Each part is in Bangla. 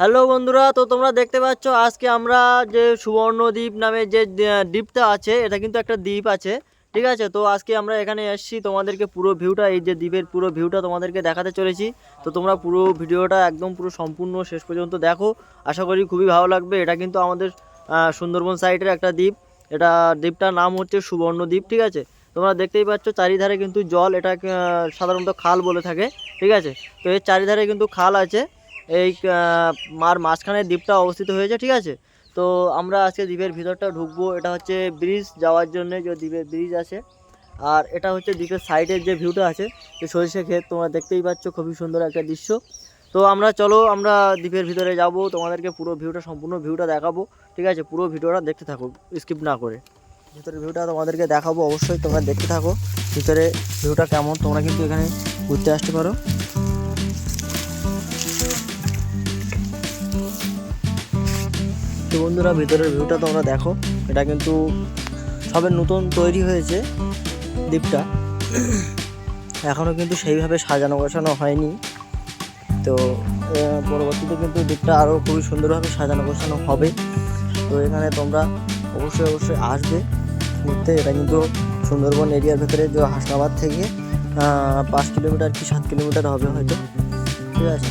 হ্যালো বন্ধুরা, তো তোমরা দেখতে পাচ্ছ আজকে আমরা যে সুবর্ণদ্বীপ নামে যে দ্বীপটা আছে, এটা কিন্তু একটা দ্বীপ আছে, ঠিক আছে? তো আজকে আমরা এখানে এসেছি, তোমাদেরকে পুরো ভিউটা, এই যে দ্বীপের পুরো ভিউটা তোমাদেরকে দেখাতে চলেছি। তো তোমরা পুরো ভিডিওটা একদম পুরো সম্পূর্ণ শেষ পর্যন্ত দেখো। আশা করি খুবই ভালো লাগবে। এটা কিন্তু আমাদের সুন্দরবন সাইডের একটা দ্বীপ। এটা দ্বীপটার নাম হচ্ছে সুবর্ণদ্বীপ, ঠিক আছে? তোমরা দেখতেই পাচ্ছ চারিধারে কিন্তু জল, এটা সাধারণত খাল বলে থাকে, ঠিক আছে? তো এর চারিধারে কিন্তু খাল আছে। এই মার মাঝখানে দ্বীপটা অবস্থিত হয়েছে, ঠিক আছে? তো আমরা আজকে দ্বীপের ভিতরটা ঢুকবো, এটা হচ্ছে ব্রিজ, যাওয়ার জন্য যে দ্বীপের ব্রিজ আছে। আর এটা হচ্ছে দ্বীপের সাইডের যে ভিউটা আছে, যে সরিষা ক্ষেত, তোমরা দেখতেই পাচ্ছ খুবই সুন্দর একটা দৃশ্য। তো আমরা চলো, আমরা দ্বীপের ভিতরে যাব, তোমাদেরকে পুরো ভিউটা, সম্পূর্ণ ভিউটা দেখাবো, ঠিক আছে? পুরো ভিডিওটা দেখতে থাকো স্কিপ না করে। ভিতরের ভিউটা তোমাদেরকে দেখাবো, অবশ্যই তোমরা দেখতে থাকো, ভিতরে ভিউটা কেমন, তোমরা কিন্তু এখানে ঘুরতে আসতে পারো। তো বন্ধুরা, ভিতরের ভিউটা তোমরা দেখো। এটা কিন্তু সবে নতুন তৈরি হয়েছে দ্বীপটা এখনও কিন্তু সেইভাবে সাজানো গোছানো হয়নি। তো পরবর্তীতে কিন্তু দ্বীপটা আরও খুবই সুন্দরভাবে সাজানো গোছানো হবে। তো এখানে তোমরা অবশ্যই অবশ্যই আসবে ঘুরতে এটা কিন্তু সুন্দরবন এরিয়ার ভেতরে যে হাসনাবাদ থেকে পাঁচ কিলোমিটার কি সাত কিলোমিটার হবে হয়তো। ঠিক আছে?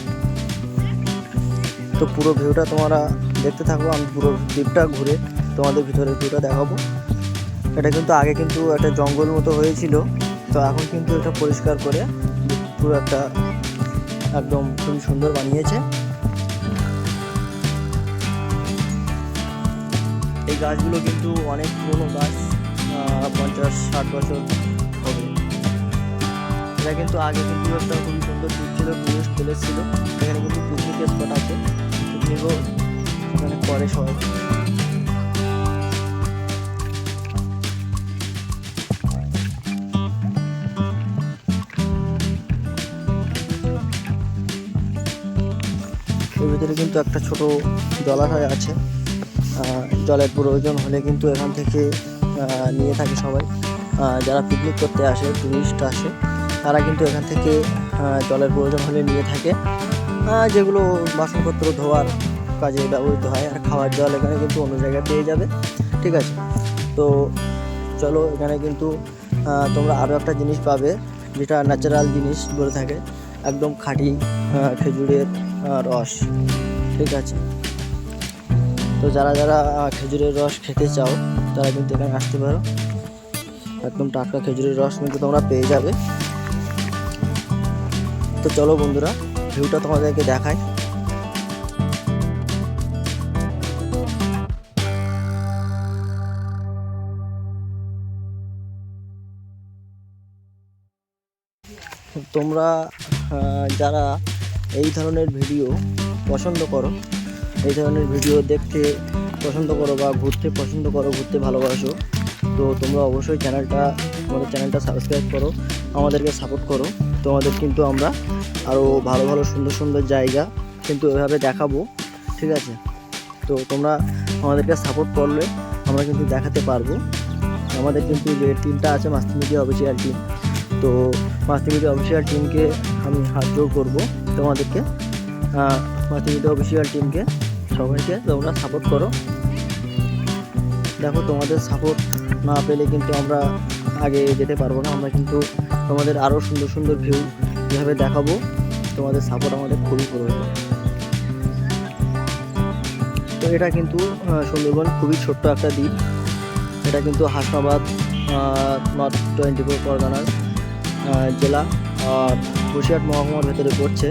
তো পুরো ভিউটা তোমরা দেখতে থাকো, আমি পুরো দ্বীপটা ঘুরে তোমাদের ভিতরে ভিউটা দেখাবো। এটা কিন্তু আগে কিন্তু একটা জঙ্গল মতো হয়েছিল, তো এখন কিন্তু এটা পরিষ্কার করে পুরো একটা একদম খুবই সুন্দর বানিয়েছে। এই গাছগুলো কিন্তু অনেক পুরনো গাছ পঞ্চাশ, ষাট বছর হবে। এটা কিন্তু আগে কিন্তু একটা খুবই সুন্দর দ্বীপ ছিল টুরিস্ট ছিল এখানে কিন্তু পিকনিক স্পট আছে। পিকনিকও এখানে করে সবাই। এর ভিতরে কিন্তু একটা ছোট জলাশয় আছে। জলের প্রয়োজন হলে কিন্তু এখান থেকে নিয়ে থাকে সবাই। যারা পিকনিক করতে আসে টুরিস্ট আসে, তারা কিন্তু এখান থেকে জলের প্রয়োজন হলে নিয়ে থাকে। যেগুলো বাসনপত্র, ধোয়ার কাজে ব্যবহৃত হয় আর খাওয়ার জল এখানে কিন্তু অন্য জায়গায় পেয়ে যাবে, ঠিক আছে? তো চলো এখানে কিন্তু তোমরা আরও একটা জিনিস পাবে, যেটা ন্যাচারাল জিনিস বলে থাকে, একদম খাঁটি খেজুরের রস, ঠিক আছে? তো যারা যারা খেজুরের রস খেতে চাও, তারা কিন্তু এখানে আসতে পারো। একদম টাটকা খেজুরের রস কিন্তু তোমরা পেয়ে যাবে। তো চলো বন্ধুরা, ভিউটা তোমাদেরকে দেখাই। তোমরা যারা এই ধরনের ভিডিও পছন্দ করো, এই ধরনের ভিডিও দেখতে পছন্দ করো বা ঘুরতে পছন্দ করো, ঘুরতে ভালোবাসো, তো তোমরা অবশ্যই চ্যানেলটা, আমাদের চ্যানেলটা সাবস্ক্রাইব করো, আমাদেরকে সাপোর্ট করো। তোমাদের কিন্তু আমরা আরও ভালো ভালো, সুন্দর সুন্দর জায়গা কিন্তু এভাবে দেখাবো, ঠিক আছে? তো তোমরা আমাদেরকে সাপোর্ট করলে আমরা কিন্তু দেখাতে পারব। আমাদের কিন্তু যে টিমটা আছে মাস্তি মিডিয়া অফিসিয়াল টিম তো মিডিয়া অফিসিয়াল টিমকে আমি হাত জোর করব। তোমাদেরকে মাস্তি অফিসিয়াল টিমকে সবাইকে তোমরা সাপোর্ট করো। দেখো, তোমাদের সাপোর্ট না পেলে কিন্তু আমরা আগে যেতে পারব না। আমরা কিন্তু তোমাদের আরও সুন্দর সুন্দর ভিউ যেভাবে দেখাবো, তোমাদের সাপোর্ট আমাদের খুবই প্রয়োজন তো এটা কিন্তু সুন্দরবন খুবই ছোট্ট একটা দ্বীপ। এটা কিন্তু হাসনাবাদ নর্থ টোয়েন্টি ফোর পরগনার জেলা বসিরহাট মহকুমার ভেতরে পড়ছে।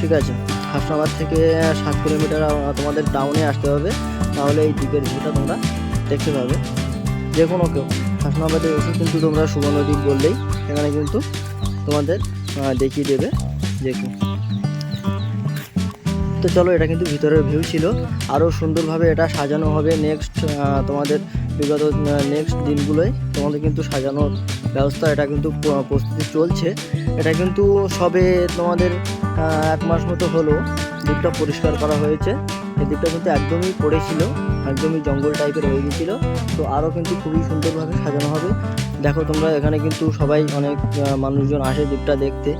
ঠিক আছে? হাসনাবাদ থেকে সাত কিলোমিটার তোমাদের টাউনে আসতে হবে। তাহলে এই দ্বীপের ভিউটা তোমরা দেখতে পাবে। যে কোনো কেউ। হাসনাবাদে এসে কিন্তু তোমরা সুবর্ণ দ্বীপ বললেই সেখানে কিন্তু তোমাদের দেখিয়ে দেবে কেউ। তো চলো, এটা কিন্তু ভিতরের ভিউ ছিল। আরও সুন্দরভাবে এটা সাজানো হবে। নেক্সট তোমাদের বিগত নেক্সট দিনগুলোয় তোমাদের কিন্তু সাজানোর ব্যবস্থা, এটা কিন্তু প্রস্তুতি চলছে। এটা কিন্তু সবে তোমাদের এক মাস মতো হলো দ্বীপটা পরিষ্কার করা হয়েছে। এই দ্বীপটা কিন্তু একদমই পড়েছিল একদমই জঙ্গল টাইপের হয়ে গেছিল তো আরও কিন্তু খুবই সুন্দরভাবে সাজানো হবে। দেখো তোমরা এখানে কিন্তু সবাই অনেক মানুষজন আসে দ্বীপটা দেখতে।